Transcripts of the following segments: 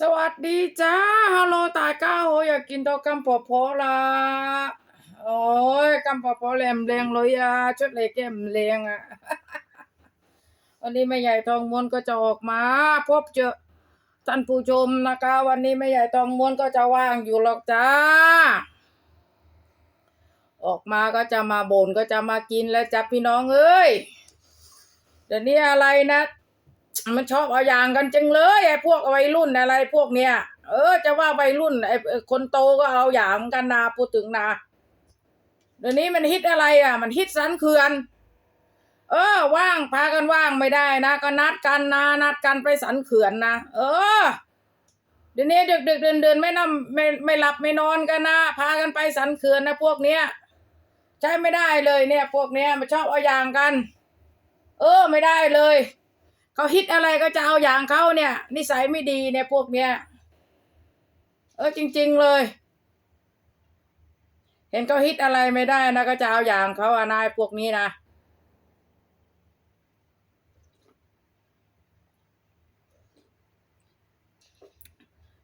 สวัสดีจ้าฮัลโหลตาก้าโหอยากกินดอกกำปอพอละโอ้ยกำปอพอแหลมแรงเลยอะชุดเล็กแก้มแรงอะวันนี้แม่ใหญ่ทองม้วนก็จะออกมา พบเจอท่านผู้ชมนะคะ วันนี้แม่ใหญ่ทองม้วนก็จะว่างอยู่หรอกจ้า ออกมาก็จะมาบ่นก็จะมากินแล้วจ้ะพี่น้องเอ้ยเดี๋ยวนี้อะไรนะ มันชอบเอาอย่างกันจังเลยไอ้พวกวัยรุ่นอะไรพวกเนี้ยเออ จะว่าวัยรุ่นไอ้คนโตก็เอาอย่างกันนาพูดถึงนาเดี๋ยวนี้มันฮิตอะไรอะ มันฮิตสันเขื่อนเออ ว่างพากันว่างไม่ได้นะก็นัดกันนะนัดกันไปสันเขื่อนนะเออเดี๋ยวนี้ดึกดึกเดินเดินไม่นำไม่ไม่หลับไม่นอนกันนะพากันไปสันเขื่อนนะพวกเนี้ยใช้ไม่ได้เลยเนี่ย พวกเนี้ยมันชอบเอาอย่างกัน เออ ไม่ได้เลย เขาฮิตอะไรก็จะเอาอย่างเขาเนี่ย นิสัยไม่ดีเนี่ยพวกเนี้ยเออจริง ๆเลย เห็นเขาฮิตอะไรไม่ได้นะก็จะเอาอย่างเขาอะนายพวกนี้นะ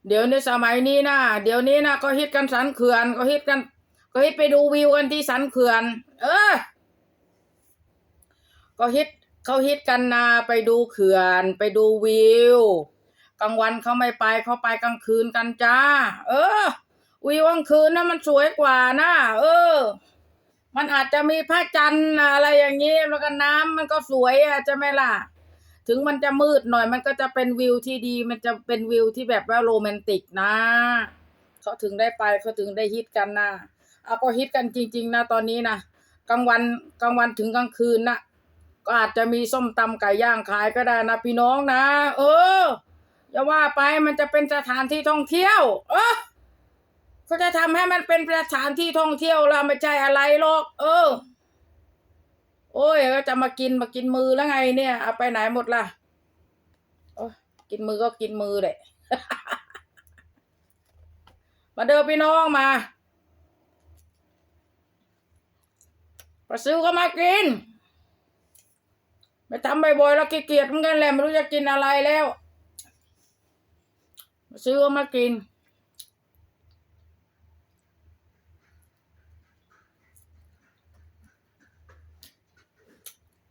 เดี๋ยวในสมัยนี้นะเดี๋ยวนี้นะก็ฮิตกันสันเขื่อนก็ฮิตกัน ก็ฮิตไปดูวิวกันที่สันเขื่อน เออ ก็ฮิต เขาฮิตกันนาไปดูเขื่อนไปดูวิวกลางวันเขาไม่ไปเขาไปกลางคืนกันจ้า เออวิวกลางคืนนะมันสวยกว่านะเออ มันอาจจะมีพระจันทร์อะไรอย่างนี้แล้วก็น้ำมันก็สวยอะจะไหมล่ะ ถึงมันจะมืดหน่อยมันก็จะเป็นวิวที่ดี มันจะเป็นวิวที่แบบว่าโรแมนติกนะเขาถึงได้ไปเขาถึงได้ฮิตกันนะเอาก็ฮิตกันจริง ๆ นะตอนนี้นะกลางวันกลางวันถึงกลางคืนนะ ก็อาจจะมีส้มตำไก่ย่างขายก็ได้นะพี่น้องนะ เอออย่าว่าไปมันจะเป็นสถานที่ท่องเที่ยว เออก็จะทำให้มันเป็นสถานที่ท่องเที่ยวแล้วไม่ใช่อะไรหรอก เออ โอ้ยก็จะมากินมากินมือแล้วไง เนี่ยเอาไปไหนหมดล่ะกินมือก็กินมือแหละ มาเดินพี่น้องมาปลาซิวก็มากิน ไปทำบ่อยๆแล้วขี้เกียจเหมือนกันแหละไม่รู้จะกินอะไรแล้วซื้อมากิน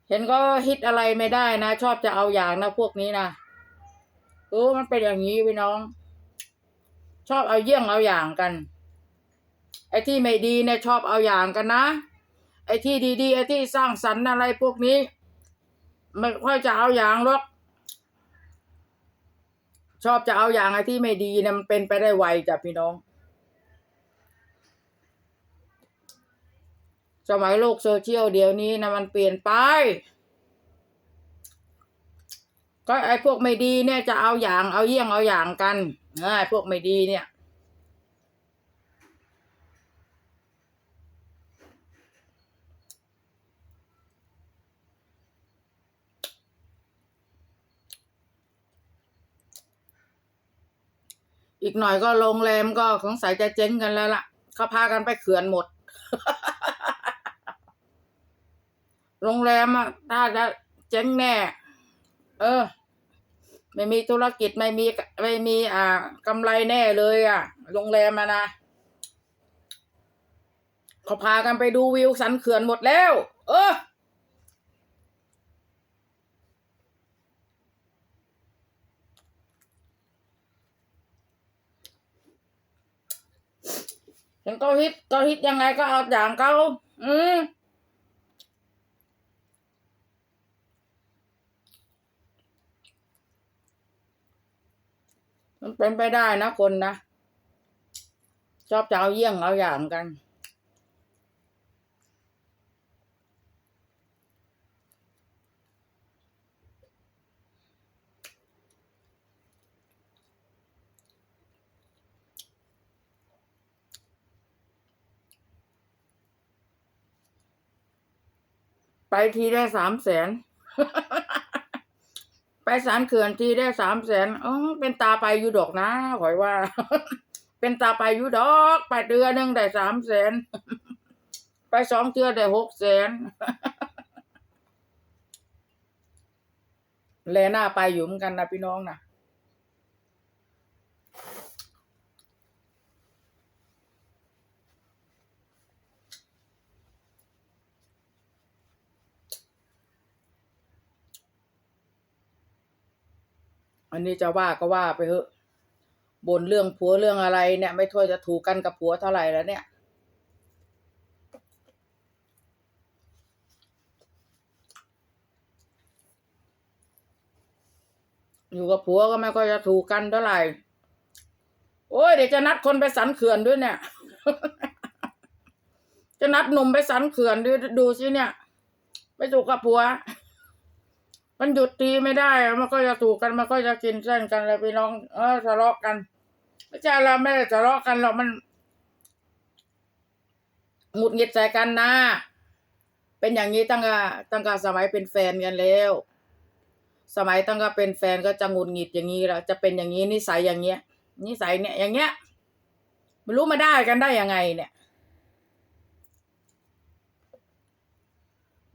เห็นก็ฮิตอะไรไม่ได้นะ ชอบจะเอาอย่างนะพวกนี้นะเออมันเป็นอย่างนี้พี่น้อง ชอบเอาเยี่ยงเอาอย่างกัน ไอ้ที่ไม่ดีเนี่ยชอบเอาอย่างกันนะ ไอ้ที่ดีๆไอ้ที่สร้างสรรค์อะไรพวกนี้ ไม่ค่อยจะเอาอย่างหรอก ชอบจะเอาอย่างไอ้ที่ไม่ดีเนี่ยมันเป็นไปได้ไวจ้ะพี่น้อง สมัยโลกโซเชียลเดี๋ยวนี้นะมันเปลี่ยนไป ก็ไอ้พวกไม่ดีเนี่ยจะเอาอย่างเอาเยี่ยงเอาอย่างกันไอ้พวกไม่ดีเนี่ย อีกหน่อยก็โรงแรมก็สงสัยจะเจ๊งกันแล้วล่ะเขาพากันไปเขื่อนหมด โรงแรมอะถ้าจะเจ๊งแน่ เออ ไม่มีธุรกิจไม่มีไม่มีอ่ากำไรแน่เลยอะ โรงแรมอะนะเขาพากันไปดูวิวสันเขื่อนหมดแล้ว เออ เห็นเขาฮิตเขาฮิตยังไงก็เอาอย่างเขาอืมมันเป็นไปได้นะคนนะ ชอบจะเอาเยี่ยงเอาอย่างกัน ไปทีได้สามแสน ไปสารเขื่อนทีได้สามแสนอ๋อเป็นตาไปอยู่ดอกนะขอยว่า เป็นตาไปอยู่ดอก ไปเดือนหนึ่งได้สามแสน ไปสองเทือนได้หกแสนแลหน้าไปอยู่เหมือนกันนะพี่น้องนะ อันนี้จะว่าก็ว่าไปเถอะบนเรื่องผัวเรื่องอะไรเนี่ย ไม่ค่อยจะถูกกันกับผัวเท่าไหร่แล้วเนี่ยอยู่กับผัวก็ไม่ค่อยจะถูกกันเท่าไหร่ โอ้ยเดี๋ยวจะนัดคนไปสันเขื่อนด้วยเนี่ย จะนัดหนุ่มไปสันเขื่อนดูดูสิเนี่ย ไปถูกกับผัว มันหยุดตีไม่ได้ มันก็จะถูกกัน มันก็จะกินเส้นกันเลยพี่น้อง เออทะเลาะกัน ไม่ใช่เราไม่ได้ทะเลาะกันหรอกมันหงุดหงิดใส่กันนะ เป็นอย่างนี้ตั้งแต่ตั้งแต่สมัยเป็นแฟนกันแล้ว สมัยตั้งแต่เป็นแฟนก็จะหงุดหงิดอย่างนี้แล้วจะเป็นอย่างนี้นิสัยอย่างเงี้ย นิสัยเนี่ยอย่างเงี้ยไม่รู้มาได้กันได้ยังไง เนี่ย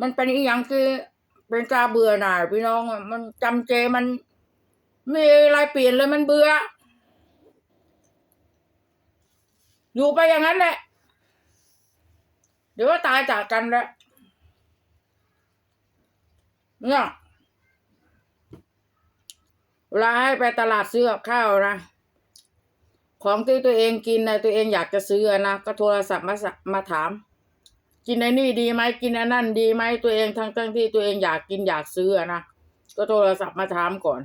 มันเป็นอีกอย่างคือ เป็นกาเบื่อหน่ายพี่น้องมันจำเจมันไม่มีอะไรเปลี่ยนเลยมันเบื่อ อยู่ไปอย่างนั้นแหละ เดี๋ยวก็ตายจากกันแล้วเนี่ยเวลาให้ไปตลาดซื้อกับข้าวนะของที่ตัวเองกินนะตัวเองอยากจะซื้อนะก็โทรศัพท์มามาถาม กินไอ้นี่ดีไหมกินอ้นั่นดีไหมตัวเองทั้งทั้งที่ตัวเองอยากกินอยากซื้อนะก็โทรศัพท์มาถามก่อน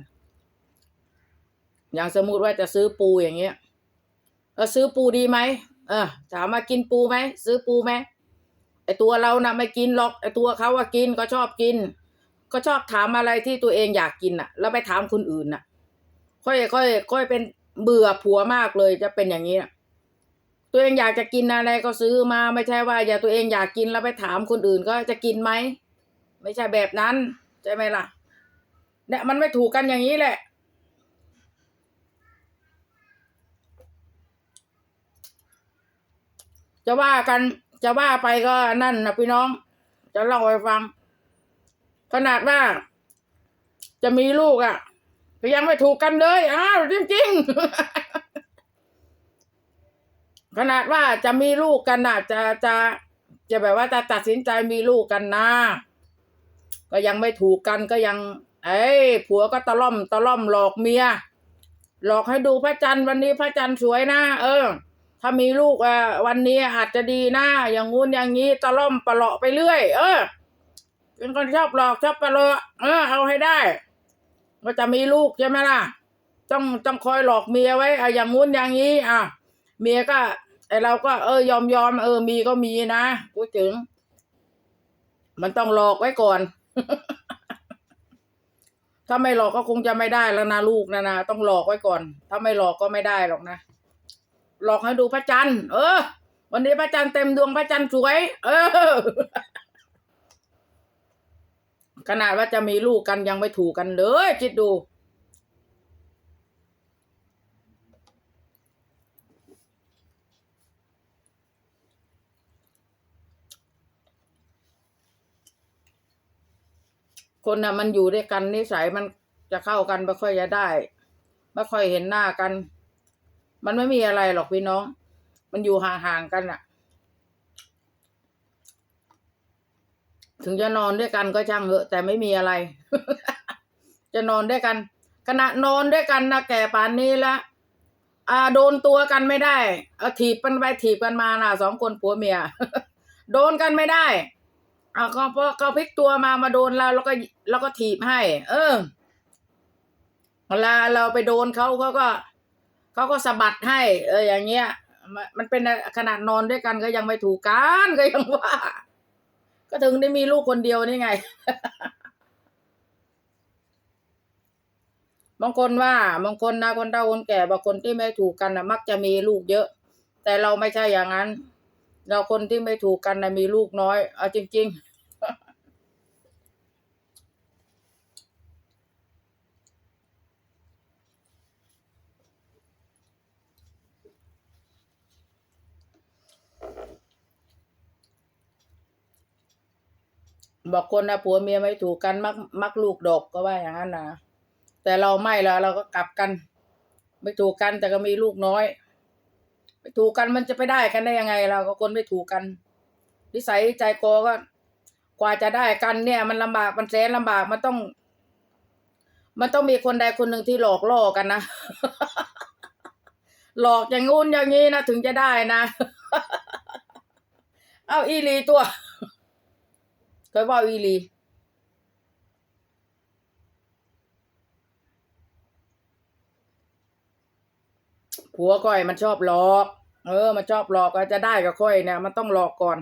อย่างสมมติว่าจะซื้อปูอย่างเงี้ยเออซื้อปูดีไหมเออถามมากินปูไหมซื้อปูไหมไอตัวเรานะไม่กินหรอกไอตัวเขาว่ากินก็ชอบกิน ก็ชอบถามอะไรที่ตัวเองอยากกินอะ แล้วไปถามคนอื่นน่ะ ค่อยค่อยค่อยเป็นเบื่อผัวมากเลยจะเป็นอย่างนี้นะ ตัวเองอยากจะกินอะไรก็ซื้อมาไม่ใช่ว่า อย่าตัวเองอยากกินแล้วไปถามคนอื่นก็จะกินไหมไม่ใช่แบบนั้นใช่ไหมล่ะ เนี่ยมันไม่ถูกกันอย่างนี้แหละจะว่ากันจะว่าไปก็นั่นนะพี่น้อง จะเล่าให้ฟัง ขนาดว่า จะมีลูกอะก็ยังไม่ถูกกันเลยอ้าวจริงๆ ขนาดว่าจะมีลูกกันนะจะจะจะแบบว่าจะตัดสินใจมีลูกกันนะ ก็ยังไม่ถูกกันก็ยัง เอ้ยผัวก็ตะล่อมตะล่อมหลอกเมีย หลอกให้ดูพระจันทร์วันนี้พระจันทร์สวยนะ เออ ถ้ามีลูกอะวันนี้อาจจะดีนะ อย่างงู้นอย่างนี้ตะล่อมปะเลาะไปเรื่อย เออเป็นคนชอบหลอกชอบปะเลาะเออ เอาให้ได้ก็จะมีลูกใช่ไหมล่ะ ต้องต้องคอยหลอกเมียไว้อะอย่างงู้นอย่างนี้อะ เมียก็ไอเราก็เออยอมยอมเออมีก็มีนะพูดถึง มันต้องหลอกไว้ก่อน ถ้าไม่หลอกก็คงจะไม่ได้แล้วนะลูกนะนะต้องหลอกไว้ก่อน ถ้าไม่หลอกก็ไม่ได้หรอกนะหลอกให้ดูพระจันทร์เออ วันนี้พระจันทร์เต็มดวงพระจันทร์สวย เออ ขนาดว่าจะมีลูกกันยังไม่ถูกกันเลยคิดดู คนน่ะมันอยู่ด้วยกันนิสัยมันจะเข้ากันไม่ค่อยจะได้ไม่ค่อยเห็นหน้ากัน มันไม่มีอะไรหรอกพี่น้อง มันอยู่ห่างๆกันอะถึงจะนอนด้วยกันก็ช่างเถอะแต่ไม่มีอะไร จะนอนด้วยกัน ขณะนอนด้วยกันนะแก่ป่านนี้ล้วอ่าโดนตัวกันไม่ได้เอาถีบกันไปถีบกันมาน่ะสองคนผัวเมีย โดนกันไม่ได้ อ่าก็พอเขาพลิกตัวมามาโดนเราแล้วก็แล้วก็ถีบให้ เออเวลาเราไปโดนเขาเขาก็เขาก็สะบัดให้ เออ อย่างเงี้ยมันมันเป็นขนาดนอนด้วยกันก็ยังไม่ถูกกันก็ยังว่า ก็ถึงได้มีลูกคนเดียวนี่ไง บางคนว่าบางคนนะคนเฒ่าคนแก่บางคนที่ไม่ถูกกันนะมักจะมีลูกเยอะ แต่เราไม่ใช่อย่างนั้น เราคนที่ไม่ถูกกันนะมีลูกน้อย เอาจริง ๆบอกคนนะผัวเมียไม่ถูกกันมักมักลูกดกก็ว่าอย่างนั้นนะแต่เราไม่ละเราก็กลับกัน ไม่ถูกกันแต่ก็มีลูกน้อย ไม่ถูกกันมันจะไปได้กันได้ยังไงเราก็คนไม่ถูกกันนิสัยใจคอก็ กว่าจะได้กันเนี่ย มันลำบากมันแสนลำบากมันต้อง มันต้องมีคนใดคนหนึ่งที่หลอกล่อกันนะหลอกอย่างงู้นอย่างนี้นะถึงจะได้นะ เอาอีลีตัวเคยว่าอีลี ผัวก้อยมันชอบหลอก เออ มันชอบหลอกก็จะได้กับค่อยเนี่ย มันต้องหลอกก่อน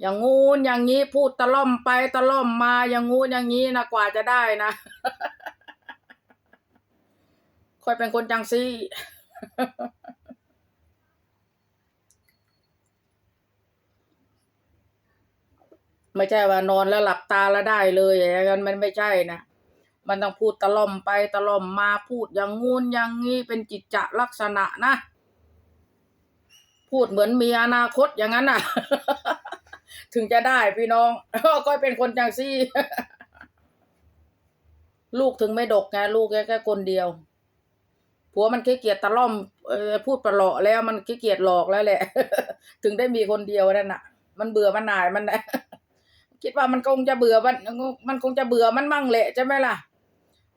อย่างงูนอย่างนี้พูดตะล่อมไปตะล่อมมาอย่างงูนอย่างนี้นะกว่าจะได้นะค่อยเป็นคนจังซี่ไม่ใช่ว่านอนแล้วหลับตาแล้วได้เลยอย่างนั้นมันไม่ใช่นะ มันต้องพูดตะล่อมไปตะล่อมมาพูดอย่างงูนอย่างงี้เป็นจิตจะลักษณะนะ พูดเหมือนมีอนาคตอย่างนั้นน่ะ ถึงจะได้พี่น้องก็เป็นคนจังซี่ ลูกถึงไม่ดกไงลูกแค่แค่คนเดียวผัวมันขี้เกียจตะล่อมพูดประหลาะแล้วมันขี้เกียจหลอกแล้วแหละ ถึงได้มีคนเดียวนั่นน่ะ มันเบื่อมันหน่ายมันนะคิดว่ามันคงจะเบื่อมันมันคงจะเบื่อมันมั่งแหละใช่ไหมล่ะ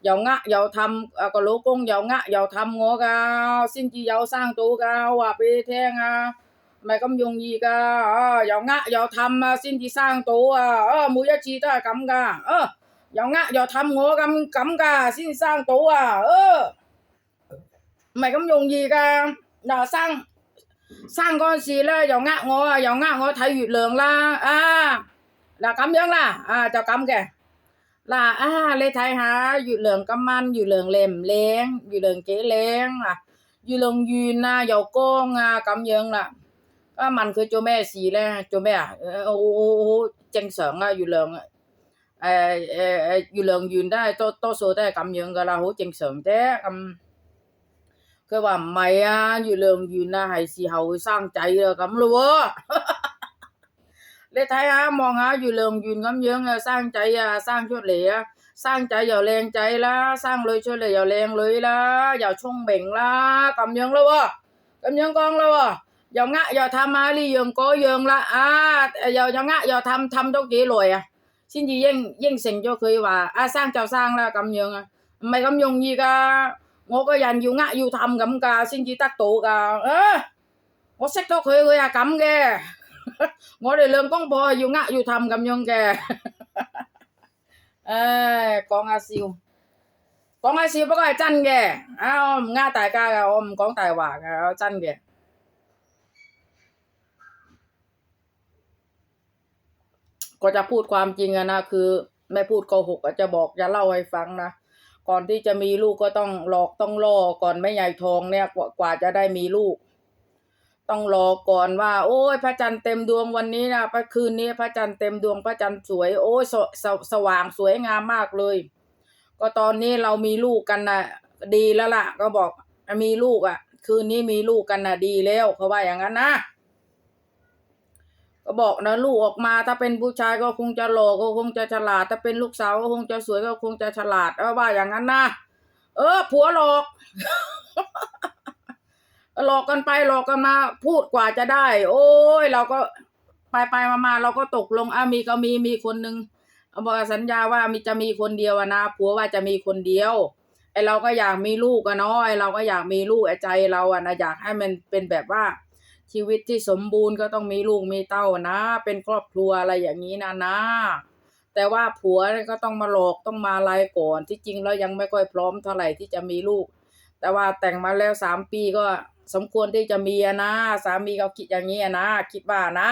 又呃又氹啊個老公又呃又氹我㗎，先至有生到㗎，我話俾你聽啊，咪咁容易㗎，啊又呃又氹啊，先至生到啊，啊每一次都係咁㗎，啊又呃又氹我咁咁㗎，先生到啊，啊唔係咁容易㗎，嗱生。生嗰陣時咧，又呃我啊，又呃我睇月亮啦，啊，嗱咁樣啦，啊就咁嘅， 嗱啊你睇下月亮今晚月亮靚唔靚？月亮幾靚啊？月亮圓啊，又光啊，咁樣啦。啊問佢做咩事咧？做咩啊？誒好好好正常啊，月亮誒誒誒月亮圓都係多多數都係咁樣噶啦，好正常啫咁。佢話唔係啊，月亮圓啊，係時候會生仔啊咁咯喎。 你睇下望下月亮圓咁樣啊，生仔啊，生出嚟啊，生仔又靚仔啦，生女出嚟又靚女啦，又聰明啦，咁樣咯喎，咁樣講咯喎，又呃又氹啊呢樣嗰樣啦，啊又又呃又氹氹咗幾耐啊，先至應應承咗佢話啊生就生啦咁樣啊，唔係咁容易㗎。我個人要呃要氹咁噶，先至得到噶。啊，我識咗佢，佢係咁嘅。 ngồi để lơm con bò dù ngã dù thầm cầm nhông kè ê con a siêu con a siêu bắt cái chân kè à ôm nga tài ca kè ôm con tài hòa kè chân kè có จะพูดความจริงอะนะคือไม่พูดโกหกก็จะบอกจะเล่าให้ฟังนะก่อนที่จะมีลูกก็ต้องหลอกต้องล่อก่อนไม่ใหญ่ทองเนี่ยกว่าจะได้มีลูก ต้องรอก่อนว่า โอ้ยพระจันทร์เต็มดวงวันนี้นะพระคืนนี้พระจันทร์เต็มดวงพระจันทร์สวย โอ้ยสสสว่างสวยงามมากเลย ก็ตอนนี้เรามีลูกกันนะดีแล้วล่ะ ก็บอกมีลูกอะ คืนนี้มีลูกกันนะดีแล้วเขาว่าอย่างนั้นนะก็บอกนะลูกออกมาถ้าเป็นผู้ชายก็คงจะหล่อก็คงจะฉลาด ถ้าเป็นลูกสาวก็คงจะสวยก็คงจะฉลาดเออว่าอย่างนั้นนะเออ ผัวหลอก หลอกกันไปหลอกกันมาพูดกว่าจะได้ โอ้ยเราก็ไปไปมามาเราก็ตกลงอะมีก็มีมีคนหนึ่งบอกสัญญาว่ามีจะมีคนเดียวนะผัวว่าจะมีคนเดียวไอเราก็อยากมีลูกอะเนาะไอเราก็อยากมีลูกไอใจเราอะนะอยากให้มันเป็นแบบว่า ชีวิตที่สมบูรณ์ก็ต้องมีลูกมีเต้านะ เป็นครอบครัวอะไรอย่างนี้นะนะ แต่ว่าผัวก็ต้องมาหลอกต้องมาอะไรก่อนที่จริงแล้วยังไม่ค่อยพร้อมเท่าไหร่ที่จะมีลูก แต่ว่าแต่งมาแล้วสามปีก็ สมควรที่จะมีนะ สามีเขาคิดอย่างนี้นะ คิดว่านะ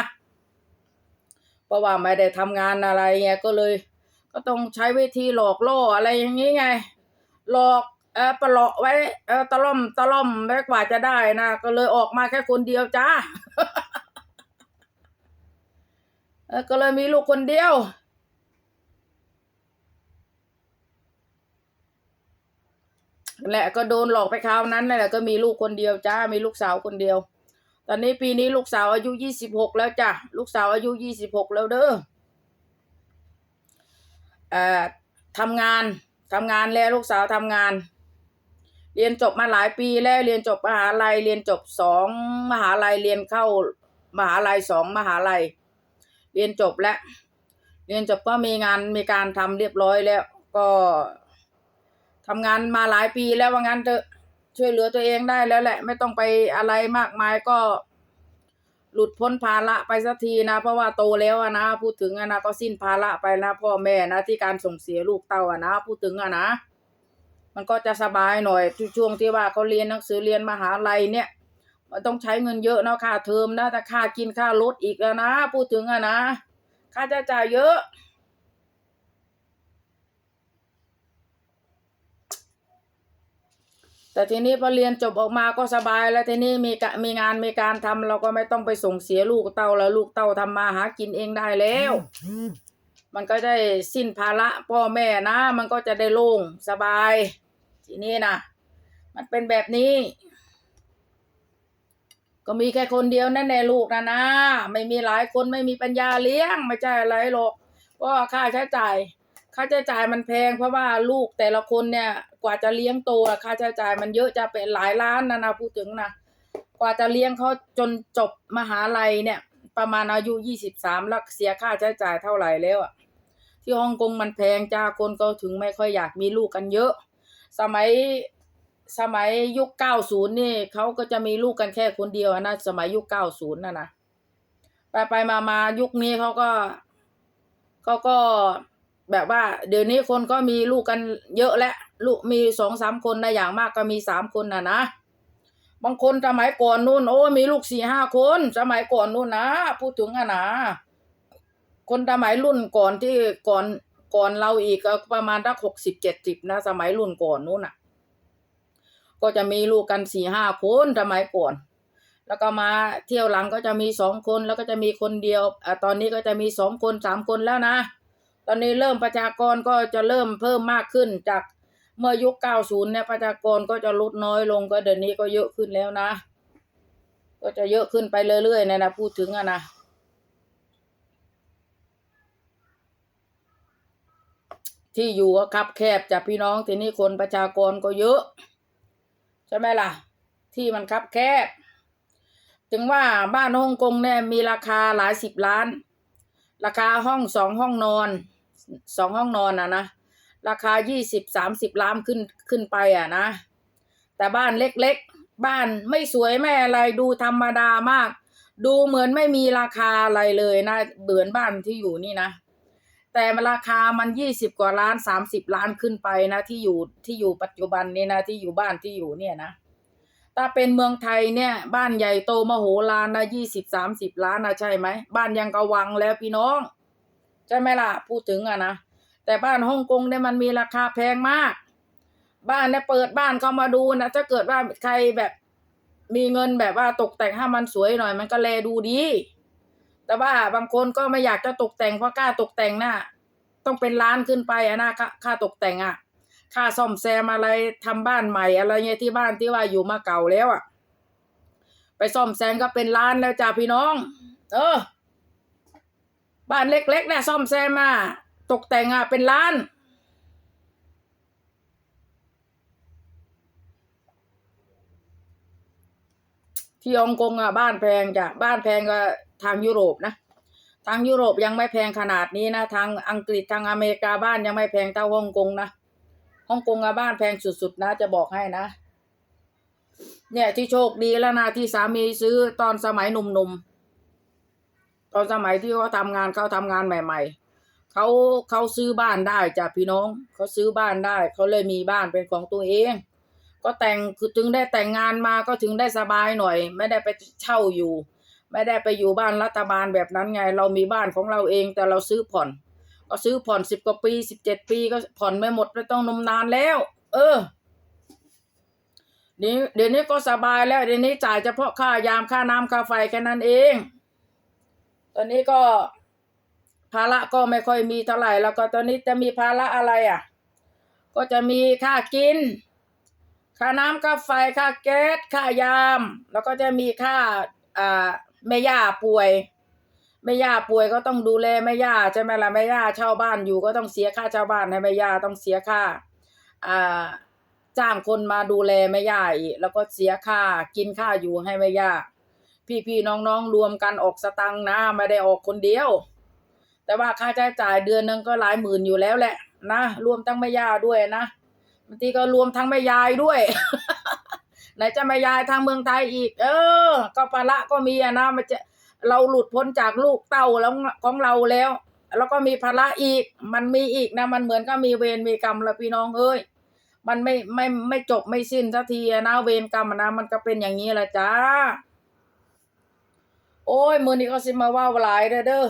เพราะว่าไม่ได้ทำงานอะไรเงี้ยก็เลย ก็ต้องใช้วิธีหลอกล่ออะไรอย่างนี้ไง หลอกเออประลาะไว้เออตะล่อมตะล่อมไว้กว่าจะได้นะ ก็เลยออกมาแค่คนเดียวจ้าก็เลยมีลูกคนเดียว นั่นแหละก็โดนหลอกไปคราวนั้นนั่นแหละก็มีลูกคนเดียวจ้ามีลูกสาวคนเดียว ตอนนี้ปีนี้ลูกสาวอายุยี่สิบหกแล้วจ้ะลูกสาวอายุยี่สิบหกแล้วเด้อเอ่อทำงานทำงานแล้วลูกสาวทำงาน เรียนจบมาหลายปีแล้วเรียนจบมหาลัยเรียนจบสองมหาลัยเรียนเข้ามหาลัยสองมหาลัย เรียนจบแล้วเรียนจบก็มีงานมีการทำเรียบร้อยแล้วก็ ทำงานมาหลายปีแล้วว่างั้นเถอะช่วยเหลือตัวเองได้แล้วแหละ ไม่ต้องไปอะไรมากมายก็ หลุดพ้นภาระไปสักทีนะ เพราะว่าโตแล้วนะพูดถึงนะก็สิ้นภาระไปนะพ่อแม่นะที่การส่งเสียลูกเต้าอะนะพูดถึงอะนะมันก็จะสบายหน่อยช่วงที่ว่าเขาเรียนหนังสือเรียนมหาลัยเนี่ย มันต้องใช้เงินเยอะเนาะค่าเทอมนะแต่ค่ากินค่ารถอีกแล้วนะพูดถึงอะนะค่าใช้จ่ายเยอะ แต่ทีนี้พอเรียนจบออกมาก็สบายแล้วทีนี้มีกะมีงานมีการทำเราก็ไม่ต้องไปส่งเสียลูกเต้าแล้วลูกเต้าทำมาหากินเองได้แล้ว มันก็ได้สิ้นภาระพ่อแม่นะ มันก็จะได้โล่งสบาย ทีนี้นะมันเป็นแบบนี้ ก็มีแค่คนเดียวนั่นแหละลูกนะนะไม่มีหลายคนไม่มีปัญญาเลี้ยงไม่ใช่อะไรหรอกเพราะค่าใช้จ่าย ค่าใช้จ่ายมันแพงเพราะว่าลูกแต่ละคนเนี่ย กว่าจะเลี้ยงโตอะค่าใช้จ่ายมันเยอะจะเป็นหลายล้านนะนะพูดถึงนะกว่าจะเลี้ยงเขาจนจบมหาลัยเนี่ย ประมาณอายุยี่สิบสามแล้วเสียค่าใช้จ่ายเท่าไหร่แล้วอะที่ฮ่องกงมันแพงจ้าคนก็ถึงไม่ค่อยอยากมีลูกกันเยอะ สมัยสมัยยุคเก้าศูนย์นี่เขาก็จะมีลูกกันแค่คนเดียวนะสมัยยุคเก้าศูนย์นะนะไปไปมามายุคนี้เขาก็เขาก็แบบว่า เดี๋ยวนี้คนก็มีลูกกันเยอะแล้ว ลูกมีสองสามคนนะอย่างมากก็มีสามคนนะนะบางคนสมัยก่อนนู่นโอ้มีลูกสี่ห้าคน สมัยก่อนนู่นนะพูดถึงอะนะคนสมัยรุ่นก่อนที่ก่อนก่อนเราอีกก็ประมาณสักหกสิบเจ็ดสิบนะสมัยรุ่นก่อนนู่นน่ะ ก็จะมีลูกกันสี่ห้าคนสมัยก่อน แล้วก็มาเที่ยวหลังก็จะมีสองคนแล้วก็จะมีคนเดียวอะตอนนี้ก็จะมีสองคนสามคนแล้วนะ ตอนนี้เริ่มประชากรก็จะเริ่มเพิ่มมากขึ้นจาก เมื่อยุคเก้าศูนย์เนี่ยประชากรก็จะลดน้อยลงก็เดี๋ยวนี้ก็เยอะขึ้นแล้วนะ ก็จะเยอะขึ้นไปเรื่อยๆนะนะพูดถึงอะนะที่อยู่ก็คับแคบจากพี่น้องทีนี้คนประชากรก็เยอะ ใช่ไหมล่ะ ที่มันคับแคบ ถึงว่าบ้านฮ่องกงเนี่ยมีราคาหลายสิบล้าน ราคาห้องสองห้องนอนสองห้องนอนอะนะ ราคายี่สิบสามสิบล้านขึ้นขึ้นไปอะนะ แต่บ้านเล็กๆ บ้านไม่สวยไม่อะไรดูธรรมดามาก ดูเหมือนไม่มีราคาอะไรเลยนะเบือนบ้านที่อยู่นี่นะ แต่ราคามันยี่สิบกว่าล้านสามสิบล้านขึ้นไปนะที่อยู่ที่อยู่ปัจจุบันนี่นะที่อยู่บ้านที่อยู่เนี่ยนะถ้าเป็นเมืองไทยเนี่ยบ้านใหญ่โตมโหฬารนะยี่สิบสามสิบล้านนะใช่ไหมบ้านยังกะวังแล้วพี่น้อง ใช่ไหมล่ะ พูดถึงอะนะ แต่บ้านฮ่องกงเนี่ยมันมีราคาแพงมาก บ้านเนี่ยเปิดบ้านเข้ามาดูนะถ้าเกิดว่าใครแบบมีเงินแบบว่าตกแต่งให้มันสวยหน่อย มันก็แลดูดี แต่ว่าบางคนก็ไม่อยากจะตกแต่งเพราะกล้าตกแต่งน่ะต้องเป็นล้านขึ้นไปอะนะค่าค่าตกแต่งอะค่าซ่อมแซมอะไรทำบ้านใหม่อะไรเงี้ยที่บ้านที่ว่าอยู่มาเก่าแล้วอะไปซ่อมแซมก็เป็นล้านแล้วจ้าพี่น้อง เออ บ้านเล็กๆเนี่ยซ่อมแซมมา ตกแต่งอะเป็นล้าน ที่ฮ่องกงอะบ้านแพงจ้ะบ้านแพงก็ทางยุโรปนะทางยุโรปยังไม่แพงขนาดนี้นะทางอังกฤษทางอเมริกาบ้านยังไม่แพงเท่าฮ่องกงนะฮ่องกงอะบ้านแพงสุดๆนะ จะบอกให้นะ เนี่ยที่โชคดีแล้วนะที่สามีซื้อตอนสมัยหนุ่มๆตอนสมัยที่เขาทำงานเขาทำงานใหม่ ๆ เขาเขาซื้อบ้านได้จ้ะพี่น้องเขาซื้อบ้านได้ เขาเลยมีบ้านเป็นของตัวเอง ก็แต่งคือถึงได้แต่งงานมาก็ถึงได้สบายหน่อย ไม่ได้ไปเช่าอยู่ ไม่ได้ไปอยู่บ้านรัฐบาลแบบนั้นไง เรามีบ้านของเราเองแต่เราซื้อผ่อน ก็ซื้อผ่อนสิบกว่าปีสิบเจ็ดปีก็ผ่อนไม่หมดไม่ต้องนมนานแล้ว เออเดี๋ยวเดี๋ยวนี้ก็สบายแล้วเดี๋ยวนี้จ่ายเฉพาะค่ายามค่าน้ำค่าไฟแค่นั้นเอง ตอนนี้ก็ ภาระก็ไม่ค่อยมีเท่าไหร่ แล้วก็ตอนนี้จะมีภาระอะไรอะ ก็จะมีค่ากิน ค่าน้ำค่าไฟค่าแก๊สค่ายาม แล้วก็จะมีค่าอ่าแม่ย่าป่วยแม่ย่าป่วยก็ต้องดูแลแม่ย่าใช่ไหมล่ะแม่ย่าเช่าบ้านอยู่ก็ต้องเสียค่าเช่าบ้านให้แม่ย่าต้องเสียค่าอ่าจ้างคนมาดูแลแม่ย่าอีกแล้วก็เสียค่ากินค่าอยู่ให้แม่ย่าพี่ๆน้องๆรวมกันออกสตังค์นะไม่ได้ออกคนเดียว แต่ว่าค่าใช้จ่ายเดือนหนึงก็หลายหมื่นอยู่แล้วแหละ นะรวมทั้งแม่ย่าด้วยนะบางทีก็รวมทั้งแม่ยายด้วยไหนจะแม่ยายทางเมืองไทยอีก เออ ก็ภาระก็มีอะนะมันจะเราหลุดพ้นจากลูกเต้าแล้วของเราแล้ว แล้วก็มีภาระอีก มันมีอีกนะ มันเหมือนก็มีเวรมีกรรมละพี่น้องเอ้ยมันไม่ไม่ไม่จบไม่สิ้นสักทีนะเวรกรรมนะมันก็เป็นอย่างนี้แหละจ้า โอ้ยมือนี้ก็สิมาว่าหลายเด้อเด้อ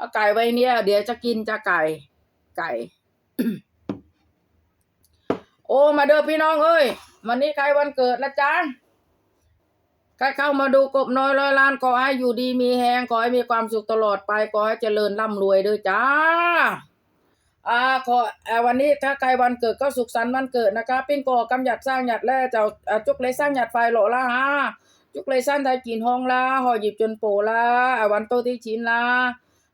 เอาไก่ไว้เนี่ย เดี๋ยวจะกินจะไก่ ไก่ โอ้ มาเด้อพี่น้องเอ้ย วันนี้ใครวันเกิดละจ๊ะใครเข้ามาดูกบน้อยร้อยล้านขอให้อยู่ดีมีแหงขอให้มีความสุขตลอดไปขอให้เจริญร่ำรวยด้อจ้า อ่าขออ่าวันนี้ถ้าใครวันเกิดก็สุขสันต์วันเกิดนะคะปิ้งก่อกำหยัดสร้างหยัดแล่เจ้าจุกเลยสร้างหยัดไฟโหลละฮะจุกเลยสร้างไทยกินห้องละหอหยิบจนโปละวันโตที่ชินละ